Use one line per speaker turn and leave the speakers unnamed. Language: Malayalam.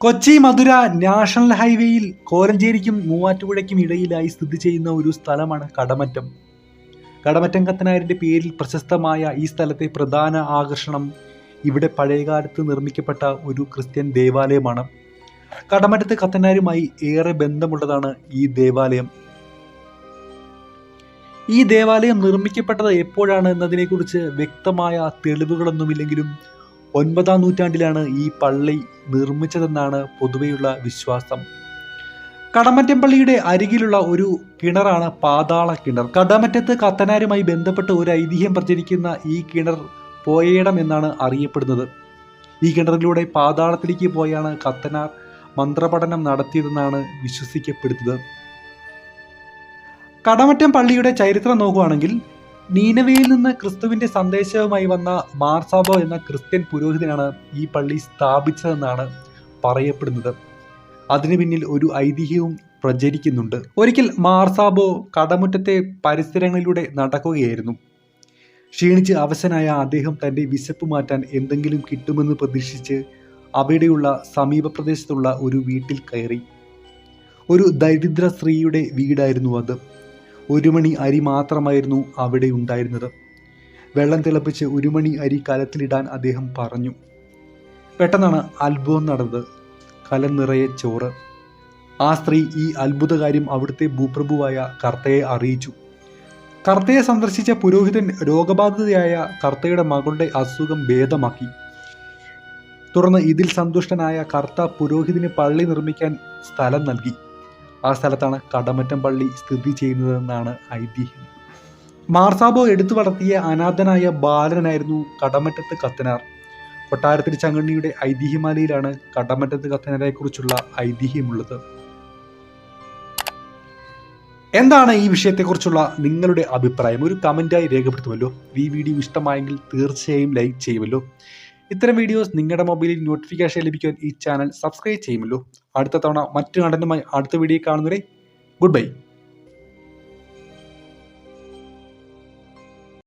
കൊച്ചി മധുര നാഷണൽ ഹൈവേയിൽ കോരഞ്ചേരിക്കും മൂവാറ്റുപുഴയ്ക്കും ഇടയിലായി സ്ഥിതി ചെയ്യുന്ന ഒരു സ്ഥലമാണ് കടമറ്റം. കടമറ്റം കത്തനായരുടെ പേരിൽ പ്രശസ്തമായ ഈ സ്ഥലത്തെ പ്രധാന ആകർഷണം ഇവിടെ പഴയകാലത്ത് നിർമ്മിക്കപ്പെട്ട ഒരു ക്രിസ്ത്യൻ ദേവാലയമാണ്. കടമറ്റത്ത് കത്തനാരുമായി ഏറെ ബന്ധമുള്ളതാണ് ഈ ദേവാലയം. ഈ ദേവാലയം നിർമ്മിക്കപ്പെട്ടത് എപ്പോഴാണ് എന്നതിനെക്കുറിച്ച് വ്യക്തമായ തെളിവുകളൊന്നുമില്ലെങ്കിലും ഒൻപതാം നൂറ്റാണ്ടിലാണ് ഈ പള്ളി നിർമ്മിച്ചതെന്നാണ് പൊതുവെയുള്ള വിശ്വാസം. കടമറ്റം പള്ളിയുടെ അരികിലുള്ള ഒരു കിണറാണ് പാതാള കിണർ. കടമറ്റത്ത് കത്തനാരുമായി ബന്ധപ്പെട്ട് ഒരു ഐതിഹ്യം പ്രചരിക്കുന്ന ഈ കിണർ പോയേടം എന്നാണ് അറിയപ്പെടുന്നത്. ഈ കിണറിലൂടെ പാതാളത്തിലേക്ക് പോയാണ് കത്തനാർ മന്ത്രപഠനം നടത്തിയതെന്നാണ് വിശ്വസിക്കപ്പെടുന്നത്. കടമറ്റം പള്ളിയുടെ ചരിത്രം നോക്കുകയാണെങ്കിൽ നീനവയിൽ നിന്ന് ക്രിസ്തുവിന്റെ സന്ദേശവുമായി വന്ന മാർസാബോ എന്ന ക്രിസ്ത്യൻ പുരോഹിതനാണ് ഈ പള്ളി സ്ഥാപിച്ചതെന്നാണ് പറയപ്പെടുന്നത്. അതിനു പിന്നിൽ ഒരു ഐതിഹ്യവും പ്രചരിക്കുന്നുണ്ട്. ഒരിക്കൽ മാർസാബോ കടമുറ്റത്തെ പരിസരങ്ങളിലൂടെ നടക്കുകയായിരുന്നു. ക്ഷീണിച്ച് അവശനായ അദ്ദേഹം തന്റെ വിശപ്പ് മാറ്റാൻ എന്തെങ്കിലും കിട്ടുമെന്ന് പ്രതീക്ഷിച്ച് അവിടെയുള്ള സമീപ പ്രദേശത്തുള്ള ഒരു വീട്ടിൽ കയറി. ഒരു ദരിദ്ര സ്ത്രീയുടെ വീടായിരുന്നു അത്. ഒരു മണി അരി മാത്രമായിരുന്നു അവിടെ ഉണ്ടായിരുന്നത്. വെള്ളം തിളപ്പിച്ച് ഒരു മണി അരി കലത്തിലിടാൻ അദ്ദേഹം പറഞ്ഞു. പെട്ടെന്നാണ് അത്ഭുതം നടന്നത്. കലം നിറയെ ചോറ്. ആ സ്ത്രീ ഈ അത്ഭുതകാര്യം അവിടുത്തെ ഭൂപ്രഭുവായ കർത്തയെ അറിയിച്ചു. കർത്തയെ സന്ദർശിച്ച പുരോഹിതൻ രോഗബാധിതയായ കർത്തയുടെ മകളുടെ അസുഖം ഭേദമാക്കി. തുടർന്ന് ഇതിൽ സന്തുഷ്ടനായ കർത്ത പുരോഹിതന് പള്ളി നിർമ്മിക്കാൻ സ്ഥലം നൽകി. ആ സ്ഥലത്താണ് കടമറ്റം പള്ളി സ്ഥിതി ചെയ്യുന്നതെന്നാണ് ഐതിഹ്യം. മാർസാബോ എടുത്തു വളർത്തിയ അനാഥനായ ബാലനായിരുന്നു കടമറ്റത്ത് കത്തനാർ. കൊട്ടാരത്തിൽ ചങ്ങണ്ണിയുടെ ഐതിഹ്യമാലയിലാണ് കടമറ്റത്ത് കത്തനാരെ കുറിച്ചുള്ള ഐതിഹ്യമുള്ളത്. എന്താണ് ഈ വിഷയത്തെക്കുറിച്ചുള്ള നിങ്ങളുടെ അഭിപ്രായം? ഒരു കമന്റായി രേഖപ്പെടുത്തുമല്ലോ. ഈ വീഡിയോ ഇഷ്ടമായെങ്കിൽ തീർച്ചയായും ലൈക്ക് ചെയ്യുമല്ലോ. ഇത്തരം വീഡിയോസ് നിങ്ങളുടെ മൊബൈലിൽ നോട്ടിഫിക്കേഷൻ ലഭിക്കാൻ ഈ ചാനൽ സബ്സ്ക്രൈബ് ചെയ്യുമല്ലോ. അടുത്ത തവണ മറ്റു നടനുമായി അടുത്ത വീഡിയോ കാണുന്നവരെ ഗുഡ് ബൈ